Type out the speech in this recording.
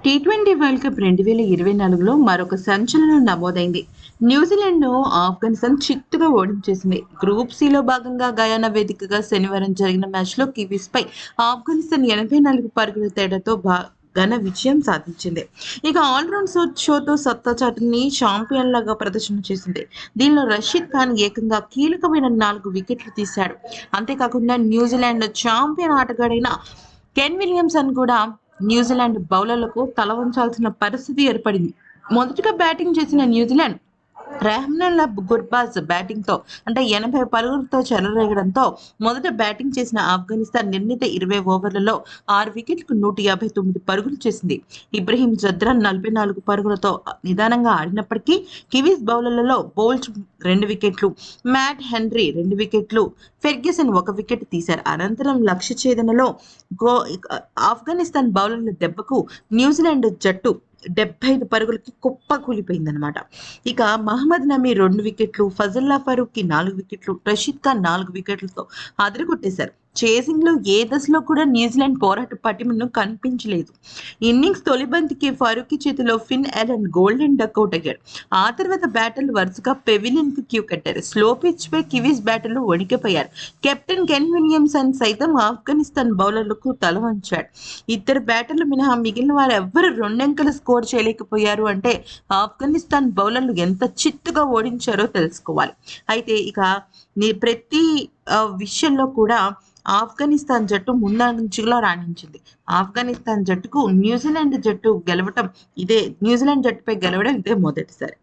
T twenty world cup రెండు వేల ఇరవై నాలుగులో మరొక సంచలనం నమోదైంది. న్యూజిలాండ్ను ఆఫ్ఘనిస్తాన్ చిత్తుగా ఓడించేసింది. గ్రూప్ సిలో భాగంగా గయానా వేదికగా శనివారం జరిగిన మ్యాచ్లో కివీస్ పై ఆఫ్ఘనిస్తాన్ ఎనభై నాలుగు పరుగుల తేడాతో భా ఘన విజయం సాధించింది. ఇక ఆల్రౌండ్ షో షోతో సత్తా చాటుని ఛాంపియన్ లాగా ప్రదర్శన చేసింది. దీనిలో రషీద్ ఖాన్ ఏకంగా కీలకమైన నాలుగు వికెట్లు తీశాడు. అంతేకాకుండా న్యూజిలాండ్ ఛాంపియన్ ఆటగాడైన కెన్ విలియమ్సన్ కూడా న్యూజిలాండ్ బౌలర్లకు తల వంచాల్సిన పరిస్థితి ఏర్పడింది. మొదటగా బ్యాటింగ్ చేసిన న్యూజిలాండ్ రెహమాన్ గుర్బాజ్ బ్యాటింగ్తో అంటే ఎనభై పరుగులతో చెలరేగడంతో మొదట బ్యాటింగ్ చేసిన ఆఫ్ఘనిస్తాన్ నిర్ణీత ఇరవై ఓవర్లలో ఆరు వికెట్లకు నూట యాభై తొమ్మిది పరుగులు చేసింది. ఇబ్రహీం జద్రాన్ నలభై నాలుగు పరుగులతో నిదానంగా ఆడినప్పటికీ కివీస్ బౌలర్లలో బోల్ట్ రెండు వికెట్లు మ్యాట్ హెన్రీ రెండు వికెట్లు ఫెర్గ్యూసన్ ఒక వికెట్ తీశారు. అనంతరం లక్ష్య ఛేదనలో గో ఆఫ్ఘనిస్తాన్ బౌలర్ల దెబ్బకు న్యూజిలాండ్ జట్టు డెబ్బై ఐదు పరుగులకి కుప్ప కూలిపోయిందనమాట ఇక మహమ్మద్ నమీ రెండు వికెట్లు ఫజల్లా ఫరూక్కి నాలుగు వికెట్లు రషీద్ ఖాన్ నాలుగు వికెట్లతో అదరగొట్టేశారు. చేసింగ్లో ఏ దశలో కూడా న్యూజిలాండ్ పోరాట పటిమను కనిపించలేదు. ఇన్నింగ్స్ తొలి బంతికి ఫరూక్ చేతిలో ఫిన్ ఎలన్ గోల్డెన్ డక్అవుట్ అయ్యాడు. ఆ తర్వాత బ్యాటర్లు వరుసగా పెవిలియన్కు క్యూ కట్టారు. స్లో పిచ్ పై కివీస్ బ్యాటర్లు వణికిపోయారు. కెప్టెన్ కెన్ విలియమ్సన్ సైతం ఆఫ్ఘనిస్తాన్ బౌలర్లకు తల వంచాడు. ఇద్దరు బ్యాటర్లు మినహా మిగిలిన వారు ఎవ్వరు రెండంకెలు స్కోర్ చేయలేకపోయారు అంటే ఆఫ్ఘనిస్తాన్ బౌలర్లు ఎంత చిత్తుగా ఓడించారో తెలుసుకోవాలి. అయితే ఇక ప్రతి ఆ, విషయంలో కూడా ఆఫ్ఘనిస్తాన్ జట్టు ముందంచులో రాణించింది. ఆఫ్ఘనిస్తాన్ జట్టుకు న్యూజిలాండ్ జట్టు గెలవటం ఇదే న్యూజిలాండ్ జట్టుపై గెలవడం ఇదే మొదటిసారి.